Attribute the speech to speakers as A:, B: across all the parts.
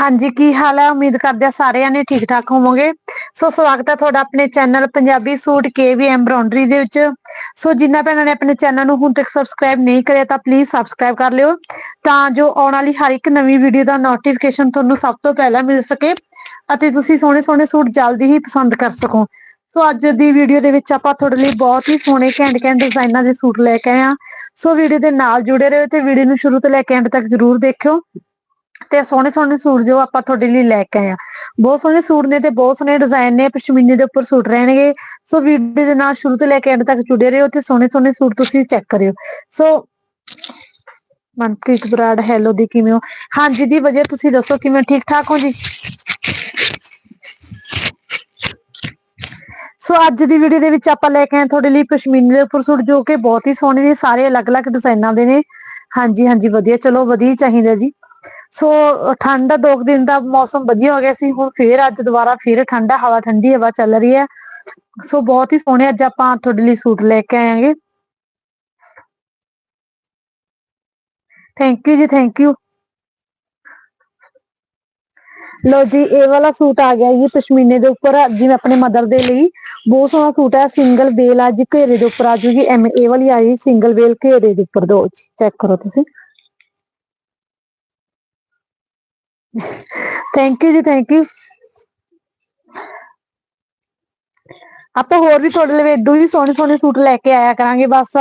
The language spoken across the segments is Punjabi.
A: ਹਾਂਜੀ, ਕੀ ਹਾਲ ਹੈ? ਉਮੀਦ ਕਰਦੇ ਆ ਸਾਰਿਆਂ ਨੇ ਠੀਕ ਠਾਕ ਹੋਵੋਗੇ। ਸੋ ਸਵਾਗਤ ਹੈ ਤੁਹਾਡਾ ਆਪਣੇ ਚੈਨਲ ਪੰਜਾਬੀ ਸੂਟ ਕੇਵੀ ਐਮਬ੍ਰੋਇਡਰੀ ਦੇ ਵਿੱਚ। ਸੋ ਜਿਨ੍ਹਾਂ ਭੈਣਾਂ ਨੇ ਆਪਣੇ ਚੈਨਲ ਨੂੰ ਹੁਣ ਤੱਕ ਸਬਸਕ੍ਰਾਈਬ ਨਹੀਂ ਕਰਿਆ ਤਾਂ ਪਲੀਜ਼ ਸਬਸਕ੍ਰਾਈਬ ਕਰ ਲਿਓ। ਤਾਂ ਜੋ ਆਉਣ ਵਾਲੀ ਹਰ ਇੱਕ ਨਵੀਂ ਵੀਡੀਓ ਦਾ ਨੋਟੀਫਿਕੇਸ਼ਨ ਤੁਹਾਨੂੰ ਸਭ ਤੋਂ ਪਹਿਲਾਂ ਮਿਲ ਸਕੇ ਅਤੇ ਤੁਸੀਂ ਸੋਹਣੇ ਸੋਹਣੇ ਸੂਟ ਜਲਦੀ ਹੀ ਪਸੰਦ ਕਰ ਸਕੋ। ਸੋ ਅੱਜ ਦੀ ਵੀਡੀਓ ਦੇ ਵਿੱਚ ਆਪਾਂ ਤੁਹਾਡੇ ਲਈ ਬਹੁਤ ਹੀ ਸੋਹਣੇ ਘੈਂਟ ਘੈਂਟ ਡਿਜ਼ਾਈਨਾਂ ਦੇ ਸੂਟ ਲੈ ਕੇ ਆਏ ਆ ਸੋ ਵੀਡੀਓ ਦੇ ਨਾਲ ਜੁੜੇ ਰਹੋ ਤੇ ਵੀਡੀਓ ਨੂੰ ਸ਼ੁਰੂ ਤੋਂ ਲੈ ਕੇ ਐਂਡ ਤੱਕ ਜਰੂਰ ਦੇਖਿਓ। ਤੇ ਸੋਹਣੇ ਸੋਹਣੇ ਸੂਟ ਜੋ ਆਪਾਂ ਤੁਹਾਡੇ ਲਈ ਲੈ ਕੇ ਆਏ ਆ ਬਹੁਤ ਸੋਹਣੇ ਸੂਟ ਨੇ ਤੇ ਬਹੁਤ ਸੋਹਣੇ ਡਿਜ਼ਾਈਨ ਨੇ, ਪਸ਼ਮੀਨੇ ਦੇ ਉੱਪਰ ਸੂਟ ਰਹਿਣਗੇ। ਸੋ ਵੀਡੀਓ ਦੇ ਨਾਲ ਸ਼ੁਰੂ ਤੋਂ ਲੈ ਕੇ ਐਂਡ ਤੱਕ ਜੁੜੇ ਰਹੋ ਤੇ ਸੋਹਣੇ ਸੋਹਣੇ ਸੂਟ ਤੁਸੀਂ ਚੈੱਕ ਕਰਿਓ। ਸੋ ਮਨਪ੍ਰੀਤ ਬਰਾੜ ਹੈਲੋ ਦੀ ਕਿਵੇਂ ਹੋ? ਹਾਂਜੀ ਦੀ ਵਜ੍ਹਾ ਤੁਸੀਂ ਦੱਸੋ ਕਿਵੇਂ ਠੀਕ ਠਾਕ ਹੋ ਜੀ? ਸੋ ਅੱਜ ਦੀ ਵੀਡੀਓ ਦੇ ਵਿੱਚ ਆਪਾਂ ਲੈ ਕੇ ਆਏ ਤੁਹਾਡੇ ਲਈ ਪਸ਼ਮੀਨੇ ਦੇ ਉੱਪਰ ਸੂਟ ਜੋ ਕਿ ਬਹੁਤ ਹੀ ਸੋਹਣੇ ਨੇ, ਸਾਰੇ ਅਲੱਗ-ਅਲੱਗ ਡਿਜ਼ਾਈਨਾਂ ਦੇ ਨੇ। ਹਾਂਜੀ ਹਾਂਜੀ, ਵਧੀਆ। ਚਲੋ, ਵਧੀਆ ਚਾਹੀਦਾ ਜੀ। ਸੋ ਠੰਡ ਦਾ ਦੋ ਦਿਨ ਦਾ ਮੌਸਮ ਵਧੀਆ ਹੋ ਗਿਆ ਸੀ, ਹੁਣ ਫੇਰ ਅੱਜ ਦੁਬਾਰਾ ਫੇਰ ਠੰਡਾ ਹਵਾ ਠੰਡੀ, ਹਵਾ ਚੱਲ ਰਹੀ ਹੈ। ਸੋ ਬਹੁਤ ਹੀ ਸੋਹਣੇ ਅੱਜ ਆਪਾਂ ਤੁਹਾਡੇ ਲਈ ਸੂਟ ਲੈ ਕੇ ਆਏਗੇ ਥੈਂਕ ਯੂ ਜੀ ਥੈਂਕ ਯੂ ਲੋ ਜੀ, ਇਹ ਵਾਲਾ ਸੂਟ ਆ ਗਿਆ ਜੀ ਪਸ਼ਮੀਨੇ ਦੇ ਉੱਪਰ, ਜਿਵੇਂ ਆਪਣੇ ਮਦਰ ਦੇ ਲਈ। ਬਹੁਤ ਸੋਹਣਾ ਸੂਟ ਹੈ ਸਿੰਗਲ ਵੇਲ ਆ ਜੀ, ਘੇਰੇ ਦੇ ਉੱਪਰ ਆ ਜੂਗੀ। ਐਮ ਇਹ ਵਾਲੀ ਆ ਸਿੰਗਲ ਵੇਲ ਘੇਰੇ ਦੇ ਉੱਪਰ ਦੋ ਚੈੱਕ ਕਰੋ ਤੁਸੀਂ। ਥੈਂਕ ਯੂ ਜੀ ਥੈਂਕ ਯੂ ਆਪਾਂ ਹੋਰ ਵੀ ਤੁਹਾਡੇ ਲਈ ਇਦੋਂ ਵੀ ਸੋਹਣੇ ਸੋਹਣੇ ਸੂਟ ਲੈ ਕੇ ਆਇਆ ਕਰਾਂਗੇ, ਬਸ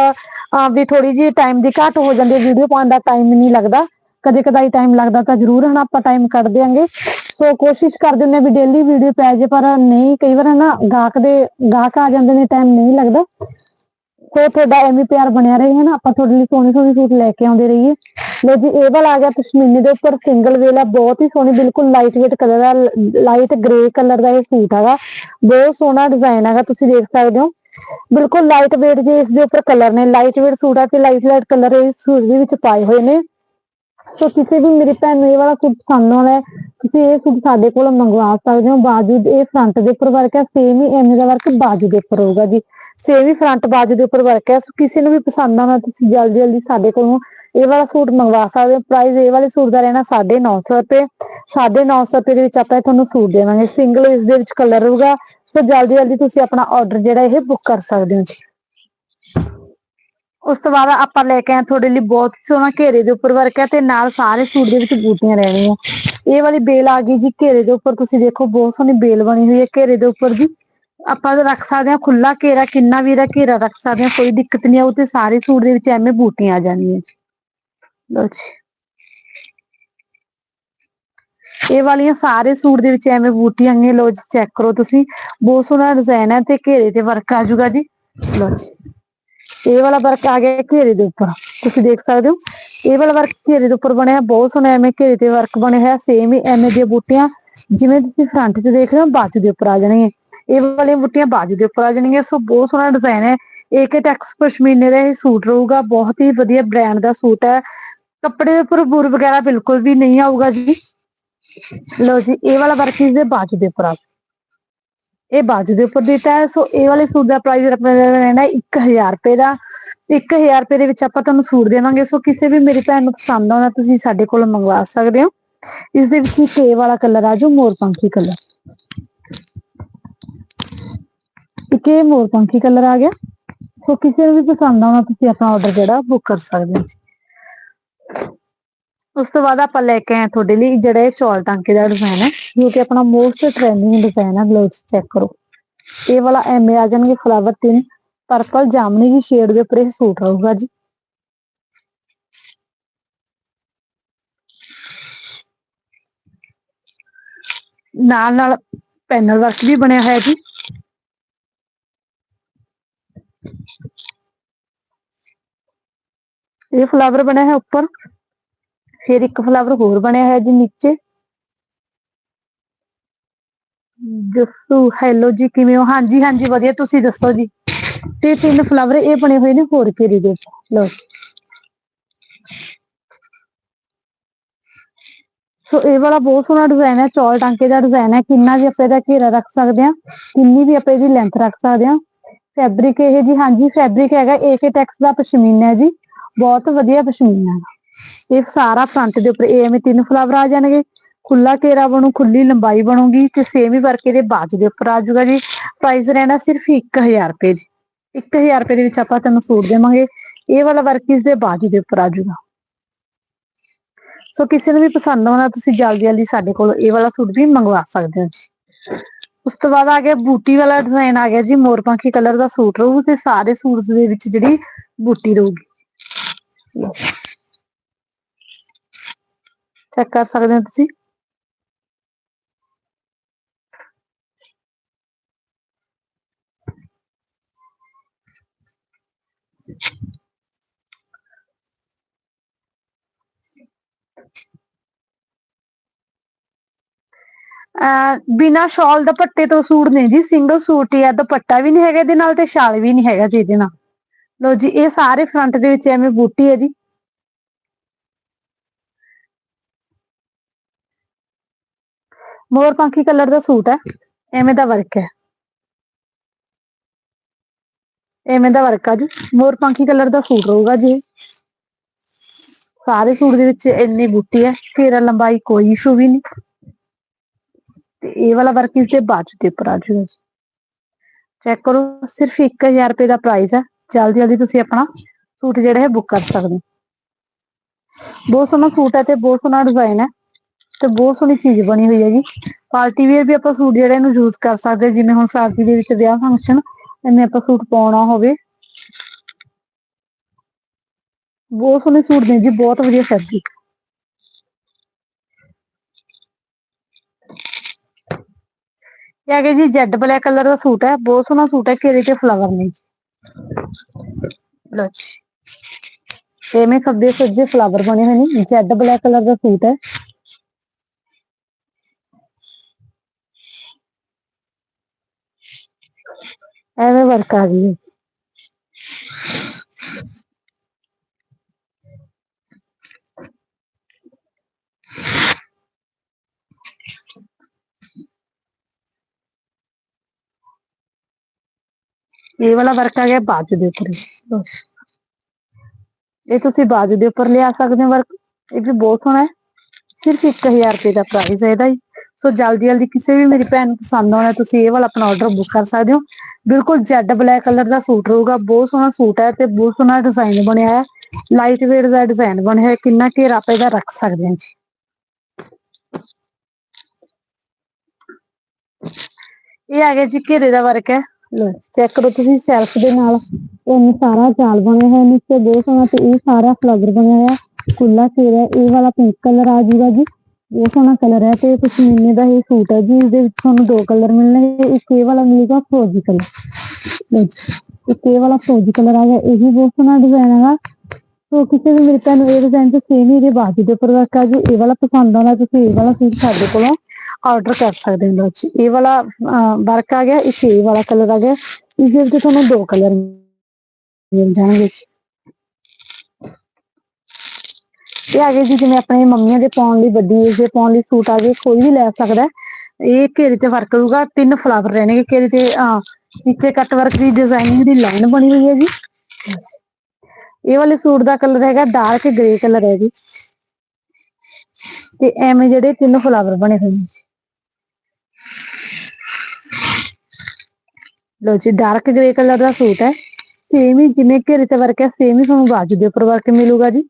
A: ਵੀ ਥੋੜੀ ਜਿਹੀ ਟਾਈਮ ਦੀ ਘਾਟ ਹੋ ਜਾਂਦੀ ਹੈ ਵੀਡੀਓ ਪਾਉਣ ਦਾ ਟਾਈਮ ਨਹੀਂ ਲੱਗਦਾ। ਕਦੇ ਕਦਾਈ ਟਾਈਮ ਲੱਗਦਾ ਤਾਂ ਜ਼ਰੂਰ ਹਨਾ, ਆਪਾਂ ਟਾਈਮ ਕੱਢ ਦਿਆਂਗੇ। ਸੋ ਕੋਸ਼ਿਸ਼ ਕਰਦੇ ਹੁੰਦੇ ਵੀ ਡੇਲੀ ਵੀਡੀਓ ਪੈ ਜੇ, ਪਰ ਨਹੀਂ, ਕਈ ਵਾਰ ਨਾ ਗਾਹਕ ਦੇ, ਗਾਹਕ ਆ ਜਾਂਦੇ ਨੇ ਟਾਈਮ ਨਹੀਂ ਲੱਗਦਾ। ਸੋ ਤੁਹਾਡਾ ਐਵੇਂ ਪਿਆਰ ਬਣਿਆ ਰਹੇ ਹਨਾ, ਆਪਾਂ ਤੁਹਾਡੇ ਲਈ ਸੋਹਣੇ ਸੋਹਣੇ ਸੂਟ ਲੈ ਕੇ ਆਉਂਦੇ ਰਹੀਏ। ਲੋ ਜੀ, ਇਹ ਵਾਲਾ ਆ ਗਿਆ ਪਸ਼ਮੀਨੇ ਦੇ ਉੱਪਰ ਸਿੰਗਲ ਵੇਲ ਆ, ਬਹੁਤ ਹੀ ਸੋਹਣੀ, ਬਿਲਕੁਲ ਲਾਈਟ ਵੇਟ ਕਲਰ ਦਾ ਲਾਈਟ ਗ੍ਰੇ ਕਲਰ ਦਾ ਇਹ ਸੂਟ ਹੈਗਾ। ਬਹੁਤ ਸੋਹਣਾ ਡਿਜ਼ਾਈਨ ਹੈਗਾ, ਤੁਸੀਂ ਦੇਖ ਸਕਦੇ ਹੋ। ਬਿਲਕੁਲ ਲਾਈਟ ਵੇਟ ਜੇ ਇਸ ਦੇ ਉੱਪਰ ਕਲਰ ਨੇ ਲਾਈਟ ਵੇਟ ਸੂਟ ਆ ਤੇ ਲਾਈਟ ਲਾਈਟ ਕਲਰ ਇਸ ਸੂਟ ਦੇ ਵਿੱਚ ਪਾਏ ਹੋਏ ਨੇ। ਸੋ ਕਿਸੇ ਵੀ ਮੇਰੀ ਭੈਣ ਨੂੰ ਇਹ ਵਾਲਾ ਸੂਟ ਪਸੰਦ ਆਉਂਦਾ ਤੁਸੀਂ ਇਹ ਸੂਟ ਸਾਡੇ ਕੋਲ ਮੰਗਵਾ ਸਕਦੇ ਹੋ। ਬਾਜੂ ਇਹ ਫਰੰਟ ਦੇ ਉੱਪਰ ਵਰਕ ਹੈ ਸੇਮ ਹੀ ਐਵੇਂ ਦਾ ਵਰਕ ਬਾਜੂ ਦੇ ਉੱਪਰ ਹੋਊਗਾ ਜੀ। ਸੇਮ ਹੀ ਫਰੰਟ ਬਾਜੂ ਦੇ ਉੱਪਰ ਵਰਕ ਹੈ, ਸੋ ਕਿਸੇ ਨੂੰ ਵੀ ਪਸੰਦ ਆਉਣਾ ਤੁਸੀਂ ਜਲਦੀ ਜਲਦੀ ਸਾਡੇ ਕੋਲੋਂ ਇਹ ਵਾਲਾ ਸੂਟ ਮੰਗਵਾ ਸਕਦੇ ਹੋ। ਪ੍ਰਾਈਸ ਇਹ ਵਾਲੇ ਸੂਟ ਦਾ ਰਹਿਣਾ 950 ਰੁਪਏ। 950 ਰੁਪਏ ਦੇ ਵਿੱਚ ਆਪਾਂ ਤੁਹਾਨੂੰ ਸੂਟ ਦੇਵਾਂਗੇ। ਸਿੰਗਲ ਇਸ ਦੇ ਵਿੱਚ ਕਲਰ ਹੋਊਗਾ ਸੋ ਜਲਦੀ ਜਲਦੀ ਤੁਸੀਂ ਆਪਣਾ ਆਰਡਰ ਜਿਹੜਾ ਇਹ ਬੁੱਕ ਕਰ ਸਕਦੇ ਹੋ ਜੀ। ਉਸ ਤੋਂ ਬਾਅਦ ਆਪਾਂ ਲੈ ਕੇ ਆਏ ਤੁਹਾਡੇ ਲਈ ਬਹੁਤ ਸੋਹਣਾ ਘੇਰੇ ਦੇ ਉੱਪਰ ਵਰਕ ਹੈ ਤੇ ਨਾਲ ਸਾਰੇ ਸੂਟ ਦੇ ਵਿੱਚ ਬੂਟੀਆਂ ਰਹਿਣੀਆਂ ਇਹ ਵਾਲੀ ਬੇਲ ਆ ਗਈ ਜੀ ਘੇਰੇ ਦੇ ਉੱਪਰ। ਤੁਸੀਂ ਦੇਖੋ ਬਹੁਤ ਸੋਹਣੀ ਬੇਲ ਬਣੀ ਹੋਈ ਹੈ ਘੇਰੇ ਦੇ ਉੱਪਰ ਦੀ। ਆਪਾਂ ਰੱਖ ਸਕਦੇ ਹਾਂ ਖੁੱਲਾ ਘੇਰਾ, ਕਿੰਨਾ ਵੀ ਦਾ ਘੇਰਾ ਰੱਖ ਸਕਦੇ ਹਾਂ, ਕੋਈ ਦਿੱਕਤ ਨਹੀਂ ਆਉ ਤੇ ਸਾਰੇ ਸੂਟ ਦੇ ਵਿੱਚ ਐਵੇਂ ਬੂਟੀਆਂ ਆ ਜਾਣੀਆਂ ਜੀ। ਲੋ ਜੀ ਇਹ ਵਾਲੀਆਂ ਸਾਰੇ ਸੂਟ ਦੇ ਵਿੱਚ ਐਵੇਂ ਬੂਟੀਆਂ ਆਈਆਂ ਲੋ ਜੀ ਚੈੱਕ ਕਰੋ ਤੁਸੀਂ। ਬਹੁਤ ਸੋਹਣਾ ਡਿਜ਼ਾਈਨ ਹੈ ਤੇ ਘੇਰੇ ਤੇ ਵਰਕ ਆ ਜਾਊਗਾ ਜੀ। ਲੋ ਜੀ। ਇਹ ਵਾਲਾ ਵਰਕ ਆ ਗਿਆ ਘੇਰੇ ਦੇ ਉੱਪਰ। ਤੁਸੀਂ ਦੇਖ ਸਕਦੇ ਹੋ, ਇਹ ਵਾਲਾ ਵਰਕ ਘੇਰੇ ਦੇ ਉੱਪਰ ਬਣਿਆ, ਬਹੁਤ ਸੋਹਣਾ ਐਵੇਂ ਘੇਰੇ ਤੇ ਵਰਕ ਬਣਿਆ ਹੋਇਆ ਸੇਮ ਹੀ ਐਵੇਂ ਦੀਆਂ ਬੂਟੀਆਂ। ਜਿਵੇਂ ਤੁਸੀਂ ਫਰੰਟ 'ਚ ਦੇਖ ਰਹੇ ਹੋ ਬਾਜੂ ਦੇ ਉੱਪਰ ਆ ਜਾਣਗੀਆਂ। ਇਹ ਵਾਲੀਆਂ ਬੂਟੀਆਂ ਬਾਜੂ ਦੇ ਉੱਪਰ ਆ ਜਾਣਗੀਆਂ, ਸੋ ਬਹੁਤ ਸੋਹਣਾ ਡਿਜ਼ਾਈਨ ਹੈ। ਏਕੇ ਟੈਕਸ ਪਸ਼ਮੀਨੇ ਦਾ ਇਹ ਸੂਟ ਰਹੂਗਾ, ਬਹੁਤ ਹੀ ਵਧੀਆ ਬ੍ਰਾਂਡ ਦਾ ਸੂਟ ਹੈ। ਕੱਪੜੇ ਦੇ ਉੱਪਰ ਬੁਰ ਵਗੈਰਾ ਬਿਲਕੁਲ ਵੀ ਨਹੀਂ ਆਊਗਾ ਜੀ। ਲਓ ਜੀ, ਇਹ ਵਾਲਾ ਵਰਕ ਇਸ ਦੇ ਬਾਜੂ ਦੇ ਉੱਪਰ ਆ। ਇਹ ਬਾਜੂ ਦੇ ਉੱਪਰ ਦਿੱਤਾ ਹੈ, ਸੋ ਇਹ ਵਾਲੇ ਸੂਟ ਦਾ ਪ੍ਰਾਈਸ ਆਪਣਾ ਰਹਿਣਾ 1000 ਰੁਪਏ ਦਾ। 1000 ਰੁਪਏ ਦੇ ਵਿੱਚ ਆਪਾਂ ਤੁਹਾਨੂੰ ਸੂਟ ਦੇਵਾਂਗੇ, ਸੋ ਕਿਸੇ ਵੀ ਮੇਰੀ ਭੈਣ ਨੂੰ ਪਸੰਦ ਆਉਂਦਾ, ਤੁਸੀਂ ਸਾਡੇ ਕੋਲ ਮੰਗਵਾ ਸਕਦੇ ਹੋ। ਇਸ ਦੇ ਵਿੱਚ ਇੱਕ ਵਾਲਾ ਕਲਰ ਆ ਜੋ ਮੋਰ ਪੰਖੀ ਕਲਰ ਇੱਕ ਇਹ ਮੋਰ ਪੰਖੀ ਕਲਰ ਆ ਗਿਆ। ਸੋ ਕਿਸੇ ਨੂੰ ਵੀ ਪਸੰਦ ਆਉਣਾ ਤੁਸੀਂ ਆਪਣਾ ਆਰਡਰ ਜਿਹੜਾ ਬੁੱਕ ਕਰ ਸਕਦੇ ਹੋ ਉਸ ਤੋਂ ਬਾਅਦ ਆਪਾਂ ਲੈ ਕੇ ਆਏ ਤੁਹਾਡੇ ਲਈ ਜਿਹੜਾ ਇਹ ਚੌਲ ਟਾਂਕੇ ਦਾ ਡਿਜ਼ਾਈਨ ਹੈ, ਜੋ ਕਿ ਆਪਣਾ ਮੋਸਟ ਟ੍ਰੈਂਡਿੰਗ ਡਿਜ਼ਾਈਨ ਹੈ ਬਲੌਜ ਚੈੱਕ ਕਰੋ। ਇਹ ਵਾਲਾ ਐਮਏ ਆ ਜਾਣਗੇ ਫਲਾਵਰ ਤਿੰਨ ਪਰਪਲ ਜਾਮਨੀ ਦੀ ਸ਼ੇਡ ਦੇ ਉੱਪਰ ਇਹ ਸੂਟ ਰਹੂਗਾ ਜੀ। ਨਾਲ ਨਾਲ ਪੈਨਲ ਵਰਕ ਵੀ ਬਣਿਆ ਹੋਇਆ ਜੀ। ਇਹ ਫਲਾਵਰ ਬਣਿਆ ਹੈ ਉੱਪਰ। ਫਿਰ ਇੱਕ ਫਲਾਵਰ ਹੋਰ ਬਣਿਆ ਹੈ ਜੀ ਨੀਚੇ। ਜੱਸੂ ਹੈਲੋ ਜੀ, ਕਿਵੇਂ ਹੋ? ਹਾਂਜੀ ਹਾਂਜੀ, ਵਧੀਆ। ਤੁਸੀਂ ਦੱਸੋ ਜੀ? ਤੇ ਤਿੰਨ ਫਲਾਵਰ ਇਹ ਬਣੇ ਹੋਏ ਨੇ, ਹੋਰ ਘੇਰੀ ਦੇ? ਲੋ ਸੋ ਇਹ ਵਾਲਾ ਬਹੁਤ ਸੋਹਣਾ ਡਿਜ਼ਾਈਨ ਹੈ, ਚੌਲ ਟਾਂਕੇ ਦਾ ਡਿਜ਼ਾਈਨ ਹੈ। ਕਿੰਨਾ ਵੀ ਆਪਾਂ ਇਹਦਾ ਘੇਰਾ ਰੱਖ ਸਕਦੇ ਹਾਂ, ਕਿੰਨੀ ਵੀ ਆਪਾਂ ਇਹਦੀ ਲੈਂਥ ਰੱਖ ਸਕਦੇ ਹਾਂ। ਫੈਬਰਿਕ ਇਹ ਜੀ, ਹਾਂਜੀ ਫੈਬਰਿਕ ਹੈਗਾ ਏਕੇ ਟੈਕਸ ਦਾ ਪਸ਼ਮੀਨਾ ਹੈ ਜੀ। ਬਹੁਤ ਵਧੀਆ ਪਸ਼ਮੀਨਾ ਹੈ। ਇਹ ਸਾਰਾ ਫਰੰਟ ਦੇ ਉੱਪਰ ਐਵੇਂ ਤਿੰਨ ਫਲਾਵਰ ਆ ਜਾਣਗੇ। ਖੁੱਲਾ ਘੇਰਾ ਬਣੂ ਖੁੱਲੀ ਲੰਬਾਈ ਬਣੂਗੀ ਤੇ ਸੇਮ ਹੀ ਵਰਕ ਇਹਦੇ ਬਾਜੂ ਦੇ ਉੱਪਰ ਆ ਜਾਊਗਾ ਜੀ। ਪ੍ਰਾਈਸ ਰਹਿਣਾ ਸਿਰਫ 1000 ਰੁਪਏ ਜੀ। 1000 ਰੁਪਏ ਦੇ ਵਿੱਚ ਆਪਾਂ ਤੁਹਾਨੂੰ ਸੂਟ ਦੇਵਾਂਗੇ। ਇਹ ਵਾਲਾ ਵਰਕ ਇਸ ਦੇ ਬਾਜੂ ਦੇ ਉੱਪਰ ਆ ਜਾਊਗਾ। ਸੋ ਕਿਸੇ ਨੂੰ ਵੀ ਪਸੰਦ ਆਉਣਾ ਤੁਸੀਂ ਜਲਦੀ ਜਲਦੀ ਸਾਡੇ ਕੋਲ ਇਹ ਵਾਲਾ ਸੂਟ ਵੀ ਮੰਗਵਾ ਸਕਦੇ ਹੋ ਜੀ। ਉਸ ਤੋਂ ਬਾਅਦ ਆ ਗਿਆ ਬੂਟੀ ਵਾਲਾ ਡਿਜ਼ਾਈਨ ਆ ਗਿਆ ਜੀ। ਮੋਰਪੰਖੀ ਕਲਰ ਦਾ ਸੂਟ ਰਹੂ ਤੇ ਸਾਰੇ ਸੂਟਸ ਦੇ ਵਿੱਚ ਜਿਹੜੀ ਬੂਟੀ ਰਹੂਗੀ। ਚੈੱਕ ਕਰ ਸਕਦੇ ਹੋ ਤੁਸੀਂ ਬਿਨਾ ਸ਼ਾਲ ਦੁਪੱਟੇ ਤੋਂ ਸੂਟ ਨਹੀਂ ਜੀ ਸਿੰਗਲ ਸੂਟ ਹੀ ਆ। ਦੁਪੱਟਾ ਵੀ ਨਹੀਂ ਹੈਗਾ ਇਹਦੇ ਨਾਲ ਤੇ ਸ਼ਾਲ ਵੀ ਨਹੀਂ ਹੈਗਾ ਜੀ ਇਹਦੇ ਨਾਲ। ਲੋ ਜੀ, ਇਹ ਸਾਰੇ ਫਰੰਟ ਦੇ ਵਿੱਚ ਐਵੇਂ ਬੂਟੀ ਹੈ ਜੀ। ਮੋਰ ਪੰਖੀ ਕਲਰ ਦਾ ਸੂਟ ਹੈ। ਐਵੇਂ ਦਾ ਵਰਕ ਹੈ। ਐਵੇਂ ਦਾ ਵਰਕ ਆ ਜੀ। ਮੋਰ ਪੰਖੀ ਕਲਰ ਦਾ ਸੂਟ ਰਹੂਗਾ ਜੀ। ਸਾਰੇ ਸੂਟ ਦੇ ਵਿੱਚ ਇੰਨੀ ਬੂਟੀ ਹੈ। ਘੇਰਾ ਲੰਬਾਈ ਕੋਈ ਇਸ਼ੂ ਵੀ ਨਹੀਂ। ਤੇ ਇਹ ਵਾਲਾ ਵਰਕ ਇਸ ਦੇ ਬਾਜੂ ਦੇ ਉੱਪਰ ਆ ਜਾਊਗਾ। ਚੈੱਕ ਕਰੋ ਸਿਰਫ 1000 ਰੁਪਏ ਦਾ ਪ੍ਰਾਈਸ ਹੈ। ਜਲਦੀ ਜਲਦੀ ਤੁਸੀਂ ਆਪਣਾ ਸੂਟ ਜਿਹੜਾ ਹੈ ਬੁੱਕ ਕਰ ਸਕਦੇ ਹੋ। ਬਹੁਤ ਸੋਹਣਾ ਸੂਟ ਹੈ ਤੇ ਬਹੁਤ ਸੋਹਣਾ ਡਿਜ਼ਾਈਨ ਹੈ। ਤੇ ਬਹੁਤ ਸੋਹਣੀ ਚੀਜ਼ ਬਣੀ ਹੋਈ ਹੈ ਜੀ ਪਾਰਟੀ ਵੇਅਰ ਵੀ ਆਪਾਂ ਸੂਟ ਜਿਹੜੇ ਇਹਨੂੰ ਯੂਜ਼ ਕਰ ਸਕਦੇ ਜਿਵੇਂ ਹੁਣ ਸਰਦੀ ਦੇ ਵਿੱਚ ਵਿਆਹ ਫੰਕਸ਼ਨ ਐਵੇਂ ਆਪਾਂ ਸੂਟ ਪਾਉਣਾ ਹੋਵੇ। ਬਹੁਤ ਸੋਹਣੇ ਸੂਟ ਨੇ ਜੀ, ਬਹੁਤ ਵਧੀਆ ਫੈਬਰਿਕ ਇਹ ਆ ਜੀ ਜੈਡ ਬਲੈਕ ਕਲਰ ਦਾ ਸੂਟ ਹੈ, ਬਹੁਤ ਸੋਹਣਾ ਸੂਟ ਹੈ, ਘੇਰੇ ਤੇ ਫਲਾਵਰ ਨੇ ਜੀ। ਲੋ ਜੀ। ਐਵੇਂ ਖੱਬੇ ਸੱਜੇ ਫਲਾਵਰ ਬਣੇ ਹੋਏ ਨੇ ਜੈਡ ਬਲੈਕ ਕਲਰ ਦਾ ਸੂਟ ਹੈ। ਐਵੇਂ ਵਰਕ ਆ ਗਈ ਇਹ ਵਾਲਾ ਵਰਕ ਆ ਗਿਆ ਬਾਜੂ ਦੇ ਉੱਪਰ। ਇਹ ਤੁਸੀਂ ਬਾਜੂ ਦੇ ਉੱਪਰ ਲਿਆ ਸਕਦੇ ਹੋ ਵਰਕ। ਇਹ ਵੀ ਬਹੁਤ ਸੋਹਣਾ ਹੈ। ਸਿਰਫ 1000 ਰੁਪਏ ਦਾ ਪ੍ਰਾਈਸ ਹੈ ਇਹਦਾ ਜੀ ਸੋ ਜਲਦੀ ਜਲਦੀ ਕਿਸੇ ਵੀ ਮੇਰੀ ਭੈਣ ਨੂੰ ਪਸੰਦ ਆਉਣਾ ਤੁਸੀਂ ਇਹ ਵਾਲਾ ਆਪਣਾ ਆਰਡਰ ਬੁੱਕ ਕਰ ਸਕਦੇ ਹੋ। ਬਿਲਕੁਲ ਜੈਡ ਬਲੈਕ ਕਲਰ ਦਾ ਸੂਟ ਰਹੂਗਾ, ਬਹੁਤ ਸੋਹਣਾ ਸੂਟ ਹੈ ਤੇ ਬਹੁਤ ਸੋਹਣਾ ਡਿਜ਼ਾਈਨ ਬਣਿਆ ਹੈ। ਲਾਈਟ ਵੇਟ ਦਾ ਡਿਜ਼ਾਈਨ ਬਣਿਆ ਹੈ, ਕਿੰਨਾ ਘੇਰਾ ਆਪਾਂ ਰੱਖ ਸਕਦੇ ਹਾਂ ਜੀ। ਇਹ ਆ ਗਿਆ ਜੀ ਘੇਰੇ ਦਾ ਵਰਕ ਹੈ। ਲੋ ਚੈੱਕ ਕਰੋ ਤੁਸੀਂ ਸੈਲਫ ਦੇ ਨਾਲ। ਇਹ ਸਾਰਾ ਚਾਲ ਬਣਿਆ ਹੋਇਆ, ਨੀਚੇ ਬਹੁਤ ਸੋਹਣਾ ਤੇ ਇਹ ਸਾਰਾ ਫਲਾਵਰ ਬਣਿਆ ਹੋਇਆ। ਖੁੱਲਾ ਘੇਰਾ ਹੈ। ਇਹ ਵਾਲਾ ਪਿੰਕ ਕਲਰ ਆ ਜੂਗਾ ਜੀ। ਬਹੁਤ ਸੋਹਣਾ ਕਲਰ ਹੈ ਤੇ ਪਸ਼ਮੀਨੇ ਦਾ ਇਹ ਸੂਟ ਹੈ ਜੀ, ਇਹਦੇ ਵਿੱਚ ਤੁਹਾਨੂੰ ਦੋ ਕਲਰ ਮਿਲਣਗੇ, ਇੱਕ ਇਹ ਵਾਲਾ ਮਿਲੇਗਾ ਫਰੋਜ਼ੀ ਕਲਰ ਇੱਕ ਇਹ ਵਾਲਾ ਫਰੋਜ਼ੀ ਕਲਰ ਆ ਗਿਆ, ਇਹ ਵੀ ਬਹੁਤ ਸੋਹਣਾ ਡਿਜ਼ਾਈਨ ਹੈਗਾ। ਸੋ ਕਿਸੇ ਵੀ ਮੇਰੇ ਤੁਹਾਨੂੰ ਇਹ ਡਿਜ਼ਾਈਨ ਤੇ ਸੇਮ ਹੀ ਇਹਦੇ ਬਾਜੂ ਦੇ ਉੱਪਰ ਆ ਜੀ, ਇਹ ਵਾਲਾ ਪਸੰਦ ਆਉਂਦਾ ਤੁਸੀਂ ਇਹ ਵਾਲਾ ਸੂਟ ਸਾਡੇ ਕੋਲੋਂ ਆਰਡਰ ਕਰ ਸਕਦੇ ਹੋ। ਲਓ ਜੀ, ਇਹ ਵਾਲਾ ਵਰਕ ਆ ਗਿਆ ਇਹ ਵਾਲਾ ਕਲਰ ਆ ਗਿਆ, ਇਸ ਦੇ ਵਿੱਚ ਤੁਹਾਨੂੰ ਦੋ ਕਲਰ ਮਿਲ ਜਾਣਗੇ ਜੀ। ਇਹ ਆ ਗਏ ਜੀ ਜਿਵੇਂ ਆਪਣੇ ਮੰਮੀਆਂ ਦੇ ਪਾਉਣ ਲਈ ਵੱਡੀ ਏਜ ਦੇ ਪਾਉਣ ਲਈ ਸੂਟ ਆ ਗਏ ਕੋਈ ਵੀ ਲੈ ਸਕਦਾ ਹੈ। ਇਹ ਘੇਰੇ ਤੇ ਵਰਕ ਹੋਊਗਾ ਤਿੰਨ ਫਲਾਵਰ ਰਹਿਣਗੇ ਘੇਰੇ ਤੇ ਅਹ, ਨੀਚੇ ਕੱਟ ਵਰਕ ਦੀ ਡਿਜ਼ਾਈਨਿੰਗ ਦੀ ਲਾਈਨ ਬਣੀ ਹੋਈ ਹੈ ਜੀ। ਇਹ ਵਾਲੇ ਸੂਟ ਦਾ ਕਲਰ ਹੈਗਾ ਡਾਰਕ ਗ੍ਰੇ ਕਲਰ ਹੈ ਜੀ। ਤੇ ਐਵੇਂ ਜਿਹੜੇ ਤਿੰਨ ਫਲਾਵਰ ਬਣੇ ਹੋਏ ਨੇ। ਲੋ ਜੀ ਡਾਰਕ ਗ੍ਰੇ ਕਲਰ ਦਾ ਸੂਟ ਹੈ। ਸੇਮ ਹੀ ਜਿਵੇਂ ਘੇਰੇ ਤੇ ਵਰਕ ਹੈ ਸੇਮ ਹੀ ਤੁਹਾਨੂੰ ਬਾਜੂ ਦੇ ਉੱਪਰ ਵਰਕ ਮਿਲੂਗਾ ਜੀ।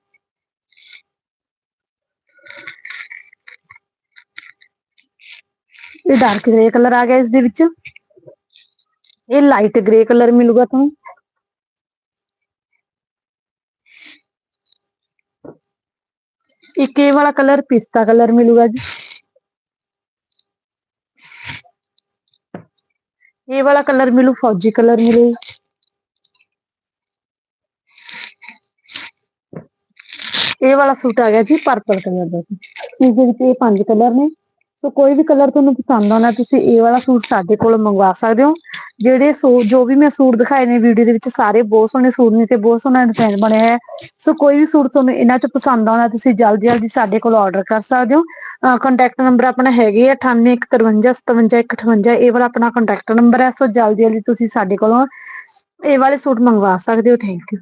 A: ਇਹ ਡਾਰਕ ਗ੍ਰੇ ਕਲਰ ਆ ਗਿਆ ਇਸ ਦੇ ਵਿੱਚ। ਇਹ ਲਾਈਟ ਗ੍ਰੇ ਕਲਰ ਮਿਲੂਗਾ ਤੁਹਾਨੂੰ। ਇੱਕ ਇਹ ਵਾਲਾ ਕਲਰ ਪਿਸਤਾ ਕਲਰ ਮਿਲੂਗਾ ਜੀ। ਇਹ ਵਾਲਾ ਕਲਰ ਮਿਲੂ ਫੌਜੀ ਕਲਰ ਮਿਲੂ। ਇਹ ਵਾਲਾ ਸੂਟ ਆ ਗਿਆ ਜੀ ਪਰਪਲ ਕਲਰ ਦਾ। ਜੀ ਇਸ ਦੇ ਵਿੱਚ ਇਹ ਪੰਜ ਕਲਰ ਨੇ। ਸੋ ਕੋਈ ਵੀ ਕਲਰ ਤੁਹਾਨੂੰ ਪਸੰਦ ਆਉਣਾ, ਤੁਸੀਂ ਇਹ ਵਾਲਾ ਸੂਟ ਸਾਡੇ ਕੋਲ ਮੰਗਵਾ ਸਕਦੇ ਹੋ। ਜਿਹੜੇ ਸੂ, ਜੋ ਵੀ ਮੈਂ ਸੂਟ ਦਿਖਾਏ ਨੇ ਵੀਡੀਓ ਦੇ ਵਿੱਚ, ਸਾਰੇ ਬਹੁਤ ਸੋਹਣੇ ਸੂਟ ਨੇ ਤੇ ਬਹੁਤ ਸੋਹਣਾ ਡਿਜ਼ਾਈਨ ਬਣਿਆ ਹੈ। ਸੋ ਕੋਈ ਵੀ ਸੂਟ ਤੁਹਾਨੂੰ ਇਹਨਾਂ ਚ ਪਸੰਦ ਆਉਣਾ, ਤੁਸੀਂ ਜਲਦੀ ਜਲਦੀ ਸਾਡੇ ਕੋਲ ਆਰਡਰ ਕਰ ਸਕਦੇ ਹੋ। ਕੰਟੈਕਟ ਨੰਬਰ ਆਪਣਾ ਹੈਗੇ ਆ 9815575158 ਇਹ ਵਾਲਾ ਆਪਣਾ ਕੰਟੈਕਟ ਨੰਬਰ ਹੈ। ਸੋ ਜਲਦੀ ਜਲਦੀ ਤੁਸੀਂ ਸਾਡੇ ਕੋਲੋਂ ਇਹ ਵਾਲੇ ਸੂਟ ਮੰਗਵਾ ਸਕਦੇ ਹੋ। Thank you